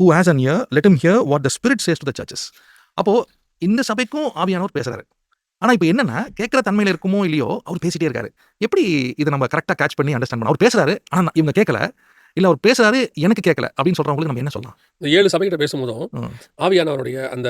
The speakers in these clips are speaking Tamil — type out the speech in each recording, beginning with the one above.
Who has an ear let him hear what the spirit says to the churches அப்போ இந்த சபைக்கும் ஆவியானவர் பேசுறாரு. ஆனா இப்போ என்னன்னா கேட்குற தன்மையில இருக்குமோ இல்லையோ அவர் பேசிட்டே இருக்காரு. எப்படி இதை நம்ம கரெக்டாக கேட்ச் பண்ணி அண்டர்ஸ்டாண்ட் பண்ண அவர் பேசுறாரு ஆனா நான் இவங்க கேட்கல. இல்ல அவர் பேசுறாரு எனக்கு கேட்கல அப்படின்னு சொல்றவங்களுக்கு நம்ம என்ன சொல்லலாம்? இந்த ஏழு சபைகிட்ட பேசும்போதும். ஆவியானவருடைய அந்த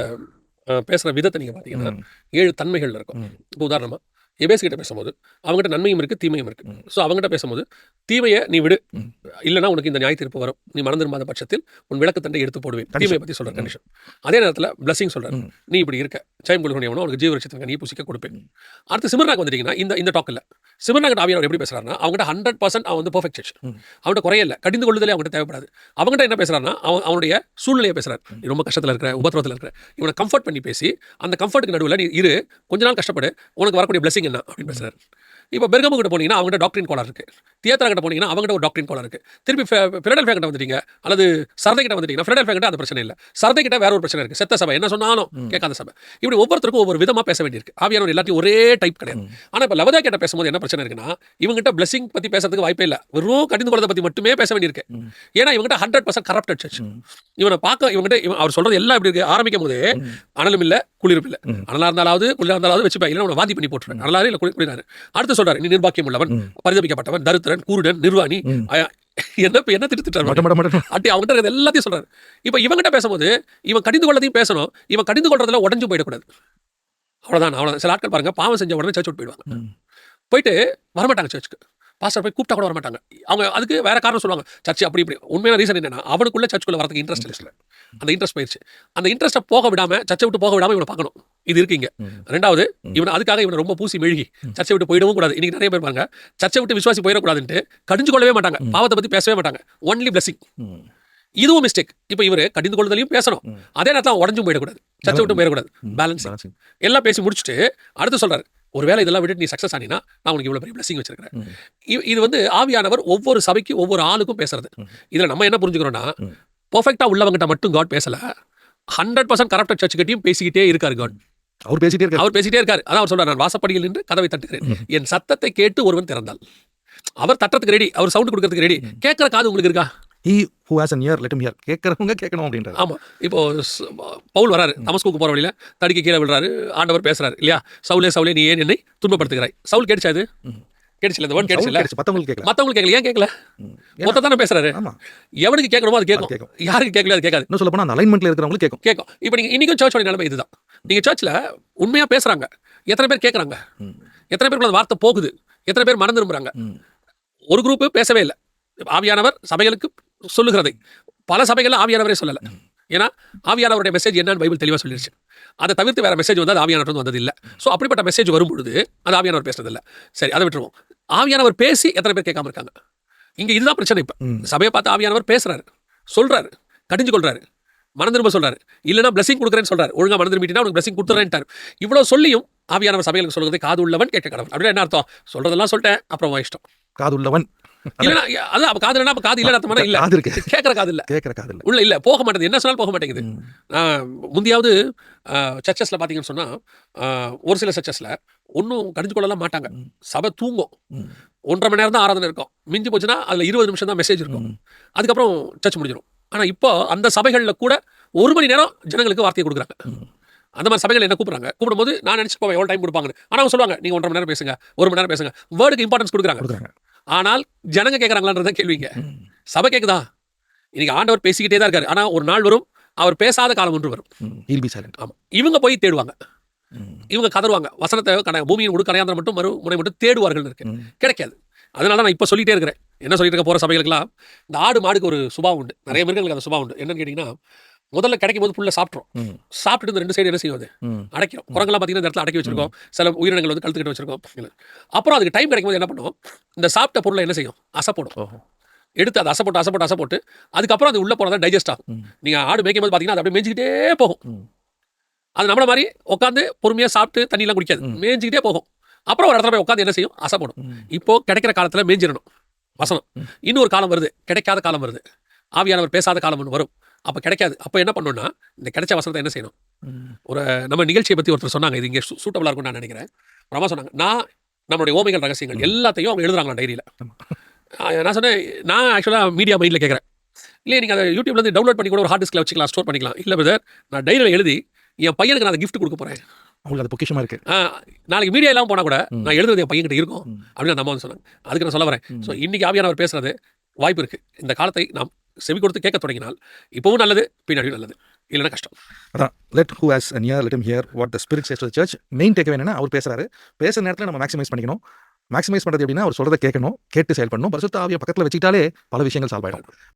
பேசுற விதத்தை நீங்க பாத்தீங்கன்னா ம், ஏழு தன்மைகள் இருக்கும். இப்போ உதாரணமா எபேஸ் கிட்ட பேசும்போது அவங்ககிட்ட நன்மையும் இருக்கு தீமையும் இருக்கு. ஸோ அவங்ககிட்ட பேசும்போது தீமையை நீ விடு ம். இல்லைன்னா உனக்கு இந்த நியாய தீர்ப்பு வரும் நீ மனம் திரும்பாத பட்சத்தில் உன் விளக்கு தண்டை எடுத்து போடுவேன். தீமையை பத்தி சொல்ற ம். கண்டிஷன் அதே நேரத்தில் பிளஸிங் ம். நீ இப்படி இருக்க ஜெயம் கொள்கணும் உனக்கு ஜீவரட்சத்துக்கு நீ புசிக்க கொடுப்பேன். அடுத்து சிமர்னாக்கு வந்துட்டீங்கன்னா இந்த இந்த டாக் இல்ல சிமர்னாக்கு ஆவியானவர் எப்படி பேசுறாருன்னா அவங்ககிட்ட ஹண்ட்ரட் பர்சன்ட் அவன் வந்து ம். அவன்கிட்ட குறைய இல்லை. கடிந்து கொள்ளுதலே அவங்ககிட்ட தேவைப்படாது. அவங்ககிட்ட என்ன பேசுறாருன்னா அவன் அவனுடைய சூழ்நிலையை பேசுறாரு. நீ ரொம்ப கஷ்டத்தில் இருக்கிற உபத்திரத்தில் இருக்கிற. இவனை கம்ஃபர்ட் பண்ணி பேசி அந்த கம்ஃபர்ட்டுக்கு நடுவில் நீ இரு. கொஞ்ச நாள் கஷ்டப்படு. உனக்கு வரக்கூடிய blessing என்ன? அப்படின்னு பேசுறாரு. இப்போ பெர்கமு கிட்ட போனீங்கன்னா அவங்ககிட்ட டாக்டரின் கோலா இருக்கு. தியேட்டரா கிட்ட போனீங்கன்னா அவங்ககிட்ட ஒரு டாக்டரின் கோலா இருக்கு. திருப்பி பிலடல்ஃபியா கிட்ட வந்துட்டீங்க அல்லது சரதை கிட்ட வந்துட்டீங்கன்னா கிட்ட அந்த பிரச்சனை இல்லை. சரதை கிட்ட வேற ஒரு பிரச்சனை இருக்கு. செத்த சபை என்ன சொன்னாலும். கேட்காத சபை. இப்படி ஒவ்வொருத்தருக்கும் ஒவ்வொரு விதமா பேச வேண்டியிருக்கு. ஆவியானவர் எல்லாத்தையும் ஒரே டைப் கிடையாது. ம். ஆனா இப்போ லவதா கிட்ட பேசும்போது என்ன பிரச்சனை இருக்குன்னா இவங்ககிட்ட பிளஸிங் பத்தி பேசுறதுக்கு வாய்ப்பே இல்லை. வெறும் கடிந்து கொள்றதை பத்தி மட்டுமே பேச வேண்டியிருக்கு. ஏன்னா இவங்ககிட்ட ஹண்ட்ரட் பர்சன்ட் கரப்டட் சர்ச். இவனை பார்க்க இவங்ககிட்ட அவர் சொல்றது எல்லாம் இப்படி இருக்கு. ஆரம்பிக்கும் போதே. அனலும் இல்ல குளிரும் இல்ல. ம். அனலா இருந்தாலாவது குளிரா இருந்தாலாவது வச்சுப்பேன். இல்லை உன வாந்தி பண்ணி போட்டுருவேன். அனலாரு இல்ல குளி குளிராரு. அடுத்து சொல்றாரு நீ நிர்பாக்கியம் உள்ளவன். பரிதபிக்கப்பட்டவன் தரித்திரன் குருடன் நிர்வாணி. என்ன என்ன திருத்திட்டாரு? அட்டி அவங்ககிட்ட எல்லாத்தையும் சொல்றாரு. இப்ப இவங்கிட்ட பேசும்போது இவன் கடிந்து கொள்ளதையும் பேசணும் இவன் கடிந்து கொள்றதுல உடஞ்சு போயிடக்கூடாது. அவ்வளவுதான் அவ்வளவுதான். சில ஆட்கள் பாருங்க பாவம் செஞ்ச உடனே சர்ச் விட்டு போயிடுவாங்க. போயிட்டு வரமாட்டாங்க சர்ச்சுக்கு பாஸ்டர் போய் கூப்பிட்டா கூட வரமாட்டாங்க. அவங்க அதுக்கு வேற காரணம் சொல்லுவாங்க. சர்ச் அப்படி இப்படி. உண்மையான ரீசன் என்னன்னா அவனுக்குள்ள சர்ச்சுக்குள்ள வரதுக்கு இன்ட்ரெஸ்ட் இல்லை. அந்த இன்ட்ரெஸ்ட் போயிடுச்சு அந்த இன்ட்ரெஸ்ட்டை போக விடாம சர்ச்சை விட்டு போக விடாம இவனை பார்க்கணும். இது இருக்கீங்க. ரெண்டாவது. இவன் அதுக்காக இவனை ரொம்ப பூசி மெழுகி. சர்ச்சை விட்டு போயிடவும் கூடாது. இன்னைக்கு நிறைய பேர் பாருங்க சர்ச்சை விட்டு விசுவாசி போயிடக்கூடாதுன்ட்டு கடிஞ்சு கொள்ளவே மாட்டாங்க. பாவத்தை பத்தி பேசவே மாட்டாங்க. Only blessing. ம். இதுவும் மிஸ்டேக் இப்போ இவர் கடிந்து கொள்வதையும் பேசணும். அதே நேரத்தில் உடஞ்சும் போயிடக்கூடாது. சர்ச்சை விட்டு போயிடக்கூடாது. பேலன்ஸ். எல்லாம் பேசி முடிச்சுட்டு அடுத்து சொல்றாரு. ஒருவேளை இதெல்லாம் விட்டுட்டு நீ சக்ஸஸ் ஆனினா நான் உனக்கு இவ்வளவு பெரிய blessing வச்சிருக்கிறேன். இது வந்து ஆவியானவர் ஒவ்வொரு சபைக்கு ஒவ்வொரு ஆளுக்கும் பேசுறது. இதுல நம்ம என்ன புரிஞ்சுக்கிறோம்னா ம். பெர்ஃபெக்டா உள்ளவங்கிட்ட மட்டும் காட் பேசல ஹண்ட்ரட் பர்சன்ட் கரப்டட் சர்ச் கிட்டையும் பேசிக்கிட்டே இருக்காரு காட் அவர் பேசிட்டே இருக்காரு. அவர் பேசிட்டே இருக்காரு. அதான் அவர் சொல்றாரு நான் வாசப்படியில் நின்று கதவை தட்டுகிறேன். என் சத்தத்தை கேட்டு ஒருவன் திறந்தாள் அவர் தட்டுறதுக்கு ரெடி அவர் சவுண்ட் கொடுக்கறதுக்கு ரெடி கேட்கற காது உங்களுக்கு இருக்கா? He who has an ear let hear கேட்கறவங்க கேட்கணும் அப்படின்றாரு. ஆமா. இப்போ பவுல் வராரு. தமஸ்குக்கு போற வழியில தடிக்க கீழே விழுறாரு. ஆண்டவர் பேசுறாரு. இல்லையா? சவுலே சவுலே நீ ஏன் என்னை துன்பப்படுத்துகிறாய்? சவுல் கேட்டுச்சா இது? ம். கேட்டுச்சுல இந்த வேர்ட் கேட்டுச்சுல? கேட்டுச்சு, மத்தவங்களுக்கு கேட்கல. மத்தவங்களுக்கு கேட்கல. ஏன் கேட்கல? ம். ஏன்னா- மொத்த தானே பேசுறாரு எவனுக்கு கேட்கணுமோ அது அது கேட்கும். கேட்கும் யாருக்கு கேட்கல அது கேட்காது. இன்னும் சொல்ல போனா அந்த அலைன்மெண்ட்ல இருக்கிறவங்களுக்கு கேட்கும். கேட்கும். இப்போ நீங்க இன்னைக்கும் சர்ச்சோட நிலைமை இதுதான். நீங்க சர்ச்சில் உண்மையா பேசுறாங்க. எத்தனை பேர் கேட்கறாங்க. எத்தனை பேருக்கு அந்த வார்த்தை போகுது? எத்தனை பேர் மறந்து திரும்புறாங்க ம். ஒரு குரூப் பேசவே இல்லை. ஆவியானவர் சபைகளுக்கு சொல்லுகிறதை. பல சபைகள்ல ஆவியானவரே சொல்லல. ஏன்னா ஆவியானவருடைய மெசேஜ் என்னன்னு பைபிள் தெளிவா சொல்லிருச்சு. அதை தவிர்த்து வேற மெசேஜ் வந்து அது ஆவியானவர் வந்து வந்தது இல்ல சோ அப்படிப்பட்ட மெசேஜ் வரும்பொழுது அது ஆவியானவர் பேசுறது இல்ல சரி அதை விட்டுருவோம். ஆவியானவர் பேசி எத்தனை பேர் கேட்காம இருக்காங்க? இங்க இதுதான் பிரச்சனை இப்ப. சபையை பார்த்து ஆவியானவர் பேசுறாரு. சொல்றாரு. கடிஞ்சு கொள்றாரு. மனம் திரும்ப சொல்றாரு. இல்லைன்னா blessing கொடுக்குறேன்னு சொல்றாரு. ஒழுங்கா மனம் திரும்பிட்டா உனக்கு blessing கொடுத்துறேன்ட்டாரு. இவ்வளவு சொல்லியும் ஆவியானவர் சபைகளுக்கு சொல்றதை காது உள்ளவன் கேட்க கடவுள். அப்படின்னா என்ன அர்த்தம்? சொல்றதெல்லாம் சொல்லிட்டேன் அப்புறம் இஷ்டம். காது உள்ளவன் இல்லைன்னா அது அப்ப காது இல்லைன்னா அப்ப காது இல்ல அர்த்தமா? இல்ல. காது இருக்கு. கேட்கற காது இல்ல. கேட்கற காது இல்ல. உள்ள இல்ல போக மாட்டேங்குது. என்ன சொன்னாலும் போக மாட்டேங்குது. முந்தையாவது சர்ச்சஸ்ல பாத்தீங்கன்னு சொன்னா ஒரு சில சர்ச்சஸ்ல ஒன்றும் கடிஞ்சு கொள்ளலாம் மாட்டாங்க. சபை தூங்கும். ஒன்றரை மணி நேரம் தான் ஆராதனை இருக்கும். மிஞ்சி போச்சுன்னா அதுல இருபது நிமிஷம் தான் மெசேஜ் இருக்கும். அதுக்கப்புறம் சர்ச் முடிஞ்சிடும் ஆனா இப்போ அந்த சபைகள்ல கூட ஒரு மணி நேரம் ஜனங்களுக்கு வார்த்தையை கொடுக்குறாங்க. அந்த மாதிரி சபைகள் என்ன கூப்பிடுறாங்க? கூப்பிடும்போது நான் நினைச்சு போவேன் எவ்வளவு டைம் கொடுப்பாங்க ஆனா அவங்க சொல்லுவாங்க நீங்க ஒன்றரை மணி நேரம் பேசுங்க. ஒரு மணி நேரம் பேசுங்க. வேர்டுக்கு இம்பார்ட்டன்ஸ் கொடுக்குறாங்க. கொடுக்குறாங்க. ஆனால் ஜனங்க கேட்கறாங்களான்றதான் கேள்விங்க. சபை கேக்குதா? இன்னைக்கு ஆண்டவர் பேசிக்கிட்டே தான் இருக்காரு. ஆனா ஒரு நாள் வரும் அவர் பேசாத காலம் ஒன்று வரும். ம். he'll be silent. ஆமா. இவங்க போய் தேடுவாங்க. இவங்க கதறுவாங்க. வசனத்தை கட பூமியின் உடு கரையாந்திரம் மட்டும் மறு முனை மட்டும் தேடுவார்கள் இருக்கு. கிடைக்காது. அதனால தான் நான் இப்போ சொல்லிட்டே இருக்கிறேன். என்ன சொல்லிட்டு இருக்க போற சபைகளுக்கெல்லாம் இந்த ஆடு மாடுக்கு ஒரு சுபாவம் உண்டு. நிறைய மிருகங்களுக்கு அந்த சுபாவம் உண்டு. என்னன்னு கேட்டிங்கன்னா முதல்ல கிடைக்கும் போது புல்ல சாப்பிட்றோம் ம். சாப்பிட்டுட்டு இந்த ரெண்டு சைடு என்ன ம். அடைக்கிறோம். குரங்கெல்லாம் பார்த்தீங்கன்னா இந்த இடத்துல அடக்கி வச்சிருக்கோம். சில உயிரினங்கள் வந்து கழுத்துக்கிட்டு வச்சிருக்கோம். அப்புறம் அதுக்கு டைம் கிடைக்கும் போது என்ன பண்ணும் இந்த சாப்பிட்ட பொருளை என்ன செய்யும்? அசை போடும். ஓஹோ. எடுத்து அதை அசை போட்டு அசை போட்டு அசை போட்டு அதுக்கப்புறம் அது உள்ள போனதா டைஜஸ்ட் ஆகும். ம். நீங்க ஆடு மேய்க்கும் போது பார்த்தீங்கன்னா அது அப்படியே மேய்ஞ்சிக்கிட்டே போகும். அது நம்மள மாதிரி உட்காந்து பொறுமையா சாப்பிட்டு தண்ணியெல்லாம் குடிக்காது. மேய்ஞ்சிக்கிட்டே போகும். அப்புறம் ஒரு இடத்துல போய் உட்காந்து என்ன செய்யும்? அசை போடும். ம். இப்போ கிடைக்கிற காலத்துல மேய்ஞ்சிடணும். வசனம். இன்னொரு காலம் வருது. கிடைக்காத காலம் வருது. ஆவியானவர் பேசாத காலம் ஒன்று வரும். அப்ப கிடைக்காது. அப்ப என்ன பண்ணணும்னா இந்த கிடைச்ச வசனத்தை என்ன செய்யணும். ஒரு நம்ம நிகழ்ச்சியை பத்தி ஒருத்தர் சொன்னாங்க. இது இங்கே சூட்டபிளா இருக்கும்னு நான் நினைக்கிறேன். அம்மா சொன்னாங்க நான் நம்மளுடைய ஓமைகள் ரகசியங்கள் எல்லாத்தையும் அவங்க எழுதுறாங்களா டைரியில. நான் சொன்னேன் நான் ஆக்சுவலாக மீடியா மைண்டில் கேட்குறேன் இல்லை நீங்கள் அதை யூடியூப்லேருந்து டவுன்லோட் பண்ணி கூட ஒரு ஹார்ட் டிஸ்கில் வச்சுக்கலாம் ஸ்டோர் பண்ணிக்கலாம். இல்லை பிரதர் நான் டைரியில் எழுதி என் பையனுக்கு நான் gift கொடுக்க போகிறேன் அவங்களுக்கு அது பொக்கிஷமா இருக்கு. நாளைக்கு மீடியா எல்லாம் போனால் கூட. நான் எழுதுறது என் பையன்கிட்ட இருக்கும். அப்படின்னு அந்த அம்மா வந்து சொன்னாங்க. அதுக்கு நான் சொல்ல வரேன். ஸோ இன்னைக்கு ஆவியானவர் பேசுறது வாய்ப்பு இருக்கு. இந்த காலத்தை நாம் செவி கொடுத்து கேட்க தொடங்கினால் இப்பவும் நல்லது பின்னாடியும் நல்லது. இல்லைன்னா கஷ்டம். அதான் let who has near let him hear what the spirit says church main take என்னன்னா அவர் பேசுறாரு. பேசுற நேரத்தில் நம்ம மேக்ஸிமைஸ் பண்ணிக்கணும். மேக்ஸிமைஸ் பண்ணுறது எப்படின்னா அவர் சொல்கிறத கேட்கணும் கேட்டு செயல்படணும். பரிசுத்த ஆவியை பக்கத்தில் வச்சுக்கிட்டாலே பல விஷயங்கள் சால்வ் ஆகிடும்